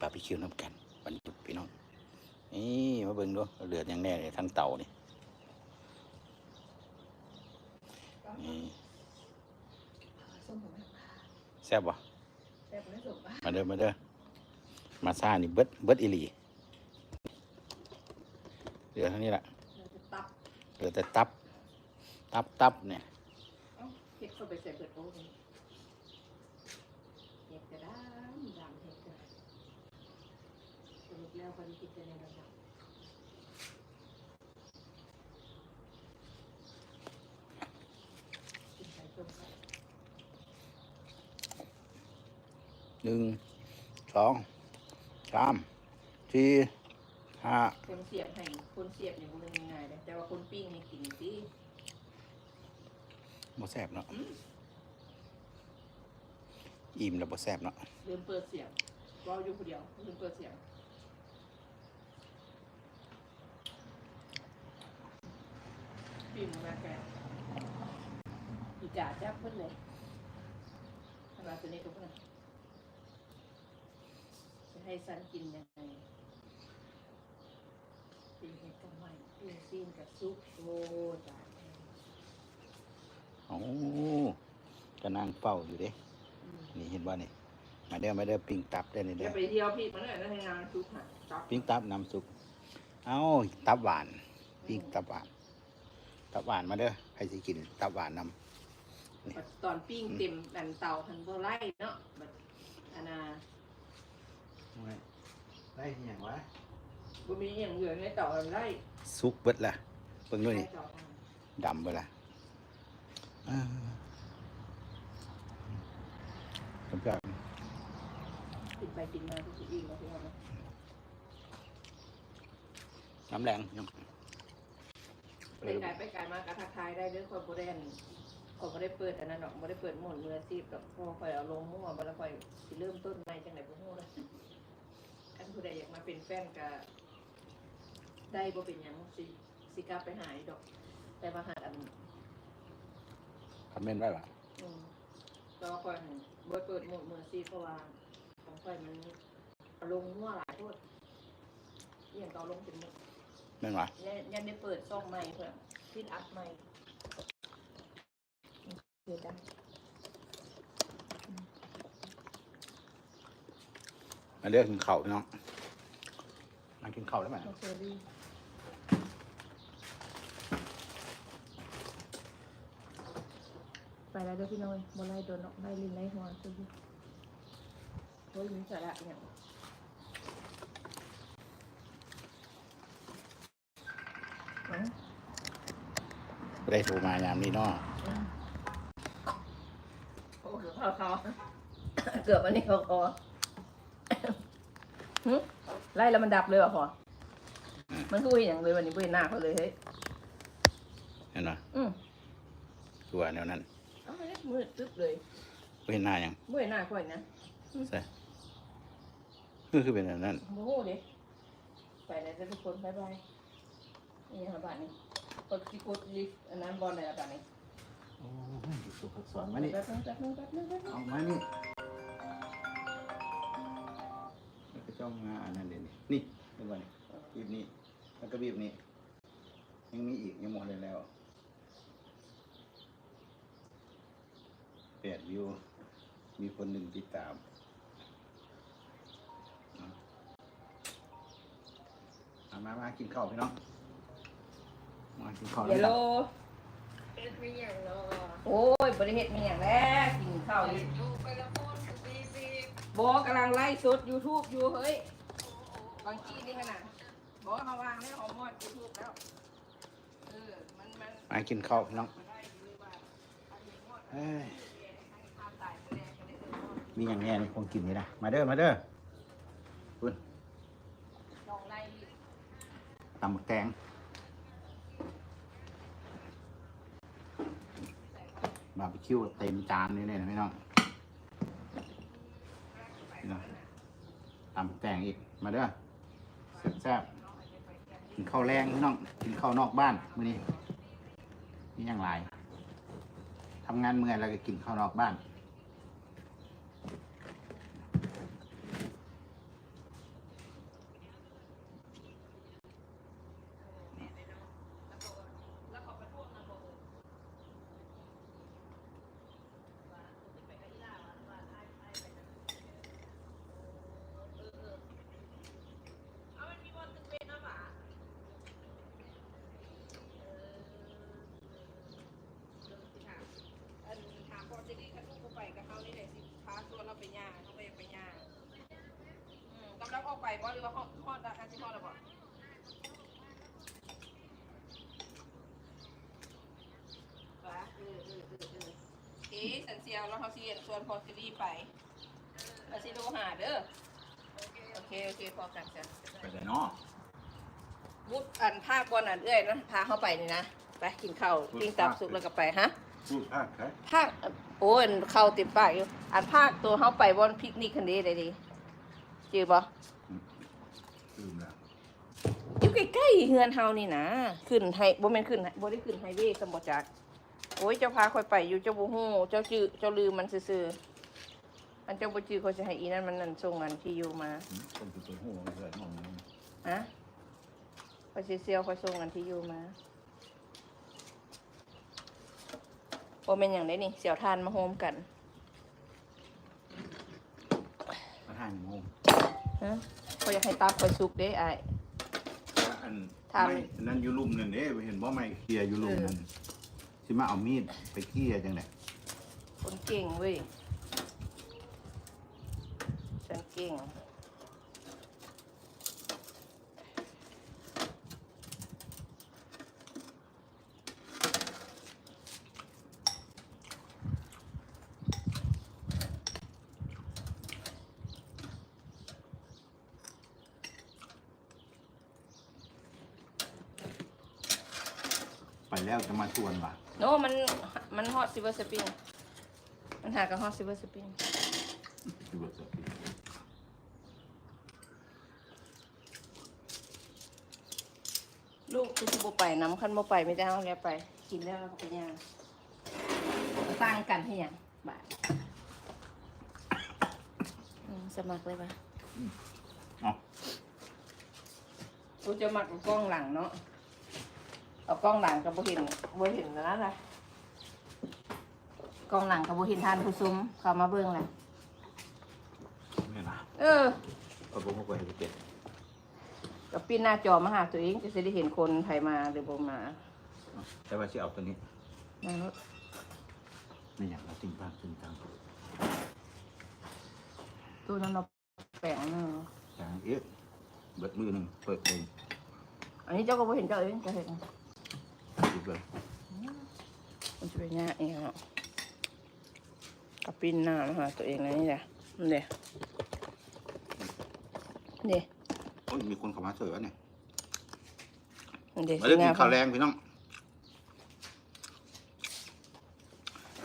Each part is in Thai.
บาร์บีคิวน้ำกันวันหยุดพี่น้องนี่มาเบิ่งดูเลือดอย่างแน่เลยทั้งเต่านี่นี่ส้มผมแซ่บบ่แต่ผมไม่ส้มปะมาเด้อมาเด้อมาซ่านี่เบิดเบิดอีหลีเหลือเท่านี้ละเราจะตับเหลือแต่ตับ ตับตับเนี่ยเอ้าเห็ดเข้าไปใส่เปิดโอ้ยเห็ดกระด้างดำเห็ดกระ สรุปแล้วคนกินจะในระดับกินไปส้มไปหนึ่งสองสามสี่ห้าคนเสียบให้คนเสียบอย่างมันง่ายเลยแต่ว่าคนปิ้งให้กินสิบ่แซ่บเนาะอิ่มแล้วบ่แซ่บเนาะลืมเปิดเสียงรออยู่คนเดียวลืมเปิดเสียง ปิ้งมาแกอีกาจับเพิ่นเลยทำไมตัวนี้ก็เพิ่นจะให้สันกินยังไงปิ้งเห็ดกับใหม่ปิ้งซีนกับซุปโอ้ตายโอ้ก็นั่งเฝ้าอยู่เด้นี่เห็นว่านี่มาเด้อมาเด้อปิ้งตับได้นี่เดี๋เด้อไปเที่ยวพี่มันเลยนะให้งานซุปค่ะปิ้งตับน้ำซุปเอ้าตับหวานปิ้งตับหวาน ตับหวานมาเด้อใครสิกิน ตับหวานนตอนปิ้งเต็มแผ่นเตาทันบ่ไล่เนาะแบบอันน่ะำได้ยังวะบ่มีอหย่างเหลือในเตาทันไล่ซุปเบิดละเบิ่งด้วยนี่ในเตาทันดำเบิดละอ่าสำหรับกินไปกินมาทุกทีมาทุกวันนะน้ำแรงยัง ไปไกลไปไกลมากระทักทายได้เด้วยคนบ่ได้อันคนบ่ได้เปิดอันนั้นดอกบ่ได้เปิดหมุนมืออาชีพดอกพอค่อยเอาลงมั่วบ่แล้วค่อยสิเริ่มต้นใหม่จังได๋บ่ฮู้เลยอันผู้ใดอยากมาเป็นแฟนก็ได้บ่เป็นหยังสิสิกลับไปหาอีดอก แต่ว่าหาอันคอมเมนต์ไว้ป่ะอืมก็ค่อยให้บ่เปิดหมดมือซีเพราะว่าของค่อยมันเอาลงมั่วหลายโทษเอียงเกาลงเป็นหมด แม่นวะยันยันได้เปิดซ่องใหม่เพื่อพิดอัพใหม่เดี๋ยวจังมาเด้อกินข้าวพี่น้องมากินข้าวได้ไหม โอเคดีไปแล้วเด้อพี่น้อยบ่ไล่โดนออกไล่ลิ้นไล่หัวซุ่โอ้ยมีสาระเนี่ย อืม บ่ ได้โทรมายามนี้เนาะโอ้เกือบเข้าคอเกือบอันนี้เข้าคอหึไล่แล้วมันดับเลยว่ะพอมันคืออย่างเลยวันนี้เว้ยหน้าเขาเลยเฮ้ยเห็นไหมอืมตัวแนวนั้นเอาไปเลยมืดตึ๊บเลยบ่เห็นหน้ายังเว้ยหน้าค่อยนะใช่คือคือเป็นแบบนั้นโมโหดิไปเลยทุกคนบายบายนี่ฮะบ้านนี้ กดที่กดลิฟต์อันนั้นบอลอะไรบ้านนี้โอ้ยสุขสอนมานี่แป๊บนึงแป๊บนึงแป๊บนึงแป๊บนึงเอามานี่แล้วก็จ้องมาอันนั้นเดี๋ยวนี้นี่เป็นวันนี้บีบนี้แล้วก็บีบนี้ ยังมีอีกยังหมดเลยแล้วแปดวิว มีคนหนึ่งติดตามเอามามากินข้าวพี่น้อง มากินข้าวเยลโลเอ็ดไม่อย่างเนาะโอ้ยบริเหตุมีอย่างแรกกินข้าวนี่ดูไปละคนบีบีบอกกำลังไล่สด YouTube อยู่เฮ้ยบางทีนี่ขนาดบอกเขาวางแล้วเอามอด YouTube แล้วเออมันมันมากินข้าวพี่น้องมันได้อยู่ว่าอันนี้มอดเอ้ยทำตายไปแล้วก็ได้เออมอดมีอย่างแง่นี่คงกินนี่นะมาเด้อมาเด้อคุณลองไล่ตำหมึกแตง บาร์บีคิวเต็มจานนี่เลยนะพี่น้องพี่น้องตำหมึกแต่งอีกมาเด้อแซ่บๆกินข้าวแรงพี่น้องกินข้าวนอกบ้านมื้อนี้นี่ยังไรทำงานเมื่อยแล้วก็กินข้าวนอกบ้าน บ่หรือว่าฮอดฮอดราคาสิฮอดแล้วบ่วะเออเออเออเออเอ๊ะสันเซียวแล้วเขาสิเห็นชวนพอซิลี่ไปแล้วสิดูหาเด้อโอเคโอเคพอกันจ้ะไปไหนเนาะวุฒอันภาคบอลอันเอ้อยนะพาเข้าไปนี่นะไปกินข้าวปิ้งตับสุกแล้วก็ไปฮะพูดภาคใครภาคโอ้ยอันเข้าวเต็มปากอยู่อันภาคตัวเข้าไปบอลพิกนิกคันนี้ได้ดีจือบ่ ลืมแล้วอยู่ใกล้ๆเฮือนเฮานี่นะขึ้นไฮบ่แม่นขึ้นไฮบ่ได้ขึ้นไฮเวย์สมบ่จักโอ้ยเจ้าพาค่อยไปอยู่เจ้าบ่ฮู้เจ้าจื้อเจ้าลืมมันซื่อๆอันเจ้าบ่จื้อเขาสิให้อีนั่นมันนั่นส่งอันที่อยู่มาคนคือตัวหัวเกิดมองฮะคอยสิเซียวคอยส่งอันที่อยู่มาบ่แม่นหยังได้นี่เสี่ยวทานมาโฮมกันมาห้าโมงฮะค อยอยากให้ตับคอยสุกเด้อ้าย อันถามไม่นั่นอยู่ลุมนั่นเด้เห็นบ่ไม่เคลียร์อยู่ลุมนั่นสิมาเอามีดไปเคลียร์จังได๋คนเก่งเว้ยฉันเก่ง แล้วจะมาชวนว่ะโนมันมันฮอตซิเวอร์สปริงมันหากับฮอตซิเวอร์สปริงสิเบิดสติลูกคือสิบ่ไปน้ำคันบ่ไปไม่ได้เอาแล้วไป กินแล้วเราก็ไปย่างตั้งกันให้หยังบาทอืมสมัครเลยปะ เอ้ากูจะมักเอากล้องหลังเนาะ เอากล้องหลังกับบ่เห็นบ่เห็นแล้วนะกล้องหลังกับบ่เห็นทานผู้ซุ้มเข้ามาเบิ่งแหละแม่นะเออก็บ่ฮู้ว่าให้เก็บกับปีนหน้าจอมาหาตัวเองจะสิได้เห็นคนไทยมาหรือบ่มาแต่ว่าสิเอาตัวนี้นั่นเนอะไม่อยากเอาจริงบ้างจริงจังตู้นั้นเราแปลงเนอะอย่างเอ๊ะเบิดมือหนึงเปิดเองอันนี้เจ้าก็บ่เห็นเจ้าเองจะเห็นสิ เบิดมันจะเป็นยากเองเนาะกับปีนหน้ามาหาตัวเองเลยนี่แหละนี่แหละนี่โอ้ยมีคนเข้ามาเสยแล้วเนี่ยนี่มาเริ่มกินข้าวแรงพี่น้อง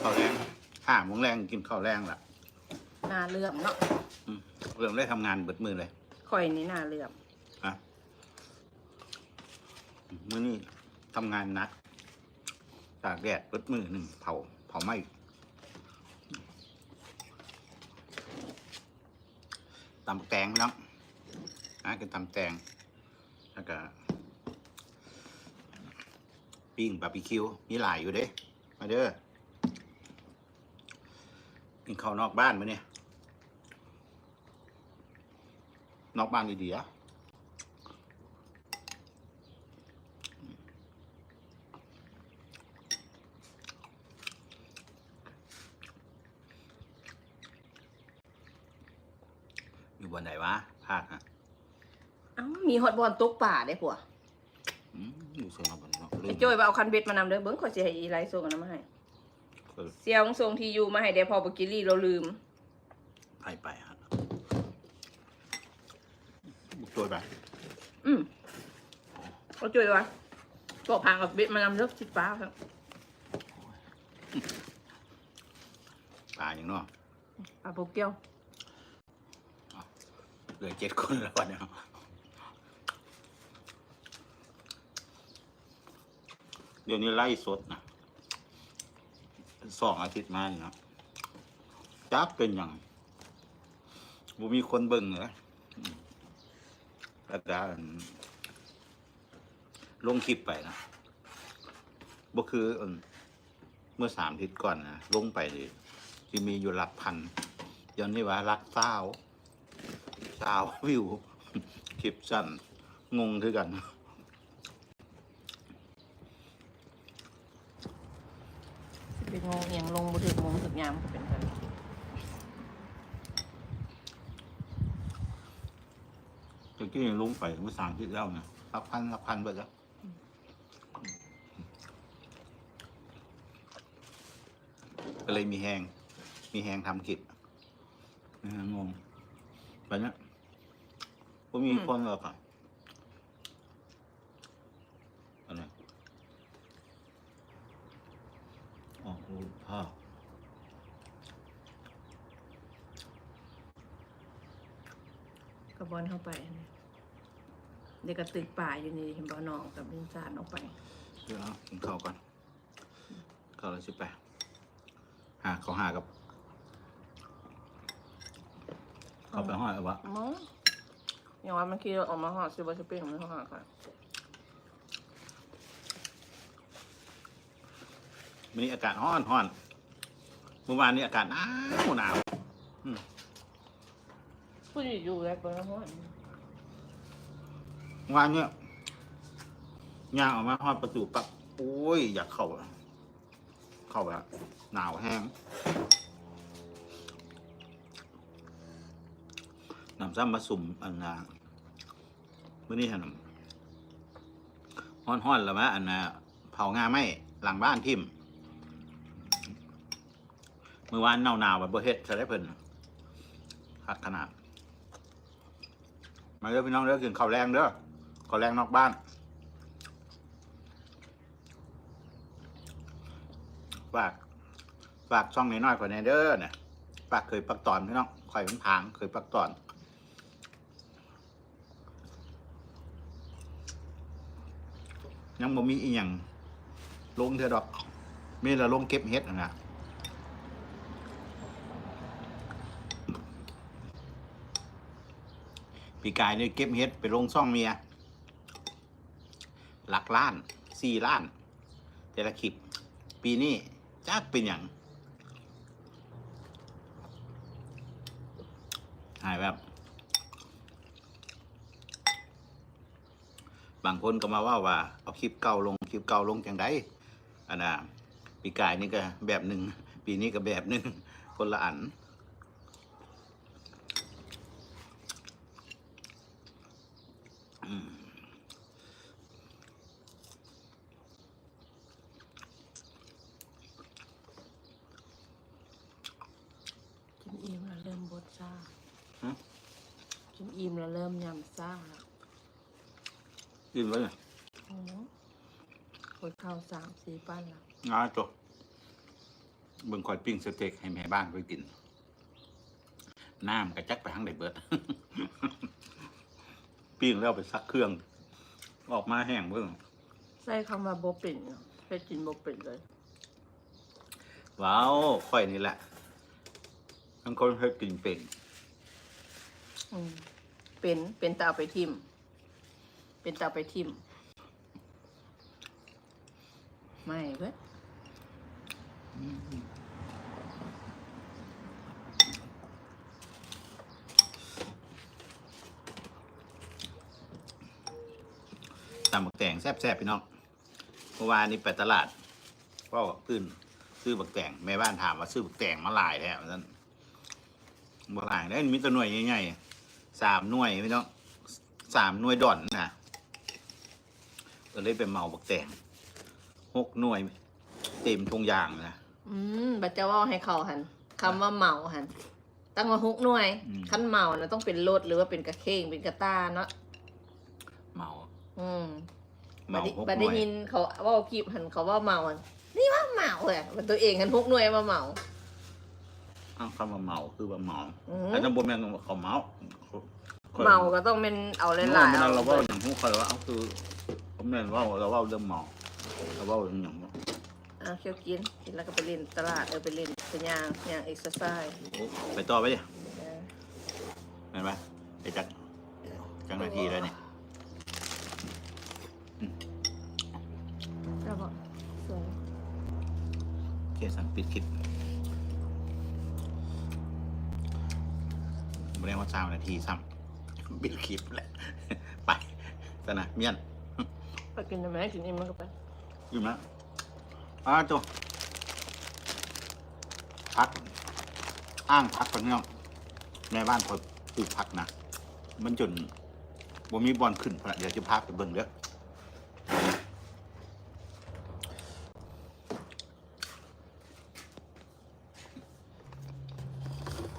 ข้าวแรงห้าโมงแรงกินข้าวแรงล่ะหน้าเลื่อมเนาะอืมเริ่มได้ทำงานเบิดมือเลยข่อยนี่หน้าเลื่อม อะมื้อนี้ทำงานหนัก ตากแดดเบิดมือหนึ่งเผาเผาไหมตำแตงพี่น้องนะกินตำแตงแล้วก็ปิ้งบาร์บีคิว มีหลายอยู่เด้มาเด้อกินข้าวนอกบ้านมาเนี่ยนอกบ้านดีๆอะอยู่บนไหนวะ ภาคฮะ เอ้า มีฮอตบอลตกป่าได้ผัวอืมอยู่เซนเอาบนเนาะลืไอ้ม โจ้ยว่าเอาคันเบ็ดมานำเด้อเบิ้งข่อยสิให้อีไลท์ส่งอันนั้นมาให้เออ เสียงส่งที่อยู่มาให้เดี๋ยวพอบ่กินลี่เราลืม ไปไปฮะบุกตัวไปอืมเอาโจ้ยวะก็พางเอาเบ็ดมานำเด้อสิป้าครับปลาอย่างเนาะปลาโปเกียวเหลือเจ็ดคนแล้ววันเนี้ย เดี๋ยวนี้ไล่สดนะสองอาทิตย์มานี่นาะจักเป็นอย่างบ่มีคนเบิ่งเหรออืมแล้วก็อันลงคลิปไปนะบ่คือเมื่อสามอาทิตย์ก่อนนะลงไปเลยที่มีอยู่หลักพันยวนี้ว่าหลักเศร้าสาววิว คลิปสั้นงงคือกัน สิเป็นงงเอียงลงบ่ถึงมงถึงยามก็เป็นกันตะกี้ลุงไปเมื่อสามที่แล้วนะหลักพันหลักพันเบิดแล้วก็เลยมีแหง มีแหงทำกิจเอองงไปเนี้ยก็มีคนหรอกอะอะไรอ๋อโอ้ผ้า กระ บอนเข้าไปนะเด็กกระตึกป่าอยู่นี่เห็นบ่อน้องกับลินจานออกไป เดี๋ยวเอากินข้าวก่อนข้าวแล้วสิไปหาเขาหากับเขาไปห้อยเอาวะมั้งอย่างว่ามันคิดออกมาหอดซื้อบะสปริงมันหอดค่ะวันนี้อากาศร้อนร้อนเมื่อวานนี้อากาศหนาวหนาว ผู้หญิงอยู่แล้วก็หอดเมื่อวานเนี่ยย่างออกมาฮอดประตูปับโอ้ย อยากเข้าอะเข้าแบบหนาวแห้งน้ำซ้ำมาสุ่มอันนาเมื่อนี้เห็นห้อนห้อนๆแล้วมะอันน่ะเผางาไหมหลังบ้านทิมเมื่อวานหนาวหนาวๆแบบบ่เฮ็ดจะได้เพิ่นคักขนาด มาเด้อพี่น้องเด้อกินข้าวแรงเด้อข้าวแรงนอกบ้านฝากฝากช่องน้อยๆกว่านี้เด้อเนี่ยฝากเคยปักตอนพี่น้องข่อยมันผางเคยปักตอนยังบ่มีอีหยังลงเถอดอกมีแต่ลงเก็บเฮ็ดนะนะ ปีกายเนี่ยเก็บเฮ็ดไปลงซ่องเมีย หลักล้านสี่ล้าน แต่ละคลิป ปีนี้จักเป็นอย่างหายแบบ บางคนก็มาว่าว่า เอาคลิปเก่าลงคลิปเก่าลงจังไดอันน่ะปีกายนี่ก็แบบหนึ่งปีนี้ก็แบบหนึ่งคนละอัน อืม กินอิ่มแล้วเริ่มบดซ่า ฮะ กินอิ่มแล้วเริ่มยำซ่าแล้วกินไว้เลยโอ้โหกดข้าวสามสี่ปั้นแล้วงาจบเบิ่งคอยปิ้งสเต็กให้แม่บ้านไปกิน น้ำกระจักไปทั้งไดเบิด ปิ้งแล้วเอาไปซักเครื่อง ออกมาแห้งเบิ่งใส่คำว่าโบเป็นเนาะแค่กินโบเป็นเลย ว้าวค่อยนี่แหละทั้งคนเคยกินเป็นอืม เป็นเป็นตาเอาไปทิม เป็นตาเอาไปทิม ไม่เว้ยตำบักแตงแซ่บๆพี่น้องเมื่อวานนี้ไปตลาดก็ขึ้นซื้อบักแตงแม่บ้านถามว่าซื้อบักแตงมาหลายแล้วนั่นบ่หลายได้วมีตัวหน่วยใหญ่ๆ สามหน่วยพี่น้องสามหน่วยดอนนะก็เลยไปเหมาบักแตงหกหน่วย เต็มทุงยางนะอืมบัดเจะว่าให้เขาหันคำว่าเมาหันตั้งมาฮุกหน่วยอืมขั้นเมานะต้องเป็นรถหรือว่าเป็นกระเข่งเป็นกระต้าเนาะเหมา อืมเหบัมาดนี้หกหบัดน่ได้วย ยินเขาเว่าคลิปหันเขาว่าเมาหันนี่ว่าเมาเลยมันตัวเองหันฮุกหน่วยมาเมา อ้าวคำว่าเหมาคือว่าเหมาอืมแต่ตำบลแม่นเขาเมาเมาก็ต้องเป็นเอาหเมื่ลายอๆเราเอาเราว่าอย่างพวกเขาว่าเอาคือผมแม่นว่าเราว่าเรื่องเมาเราว่าเรื่องอย่างอะเคี้ยวกินกินแล้วก็ไปเล่นตลาดเออไปเล่นไปย่างย่างเอ็กซ์ไซส์โอ้ไปต่อไปดิเห็นไหมไปจักจังนาทีแล้วเนี่ยแล้วก็สวย โอเคสั่งปิดคลิป ไม่ได้ว่าสามนาทีซ้ำปิดคลิปแหละ ไปสนะเมียนไปกินได้ไหมกินอิ่มมันก็ไปอยู่นะอ้าตัวพักอ้างพักคนเนี้ยแม่บ้านคอยปลูกผักนะมันจนบ่มีบอลขึ้นพุ่นน่ะเดี๋ยวจะพาไปเบิ่งเด้อ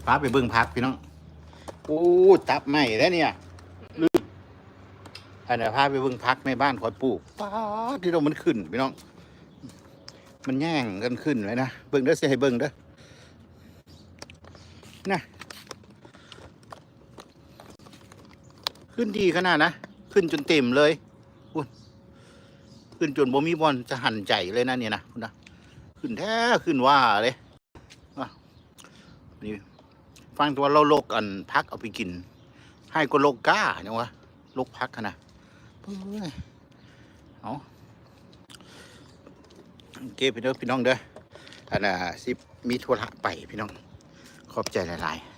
พาไปเบิ่งพักพี่น้อง โอ้จับไม่แล้วเนี่ยลืมอันนี้พาไปเบิ่งพักในบ้านคอยปลูกป้าดที่เรามันขึ้นพี่น้อง มันแย่งกันขึ้นเลยนะเบิ่งเด้อสิให้เบิ่งเด้อนะขึ้นดีขนาดนะขึ้นจนเต็มเลยอุ้ยขึ้นจนบ่มีบอลจะหันใจเลยนะเนี่ยนะคุณนะขึ้นแท้ขึ้นว่าเลยอะนี่ ฟังตัวเราโลกอันพักเอาไปกิน ให้ก็โลกก้าเนี่ยวะโลกพักนะเอ้ยเอาโอเคพี่น้องพี่น้องเด้ออันน่ะสิมีธุระไปพี่น้อง ขอบใจหลายๆ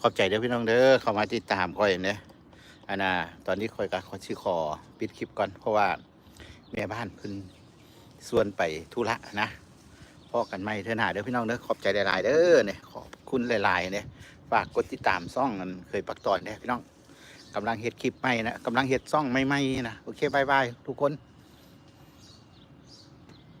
ขอบใจเด้อพี่น้องเด้อเข้ามาติดตามคอยเด้ออันน่ะตอนนี้คอยกับขอชื่อขอปิดคลิปก่อนเพราะว่าแม่บ้านเพิ่นส่วนไปธุระนะ พอกันไหมเธอหนาเด้อพี่น้องเด้อขอบใจหลายๆเด้อเนี่ยขอบคุณหลายๆเนี่ยฝากกดติดตามซ่องนั้นเคยปักตอนเนี่ยพี่น้องกำลังเฮ็ดคลิปใหม่นะกำลังเฮ็ดซ่องใหม่ๆนะโอเคบายบายทุกคน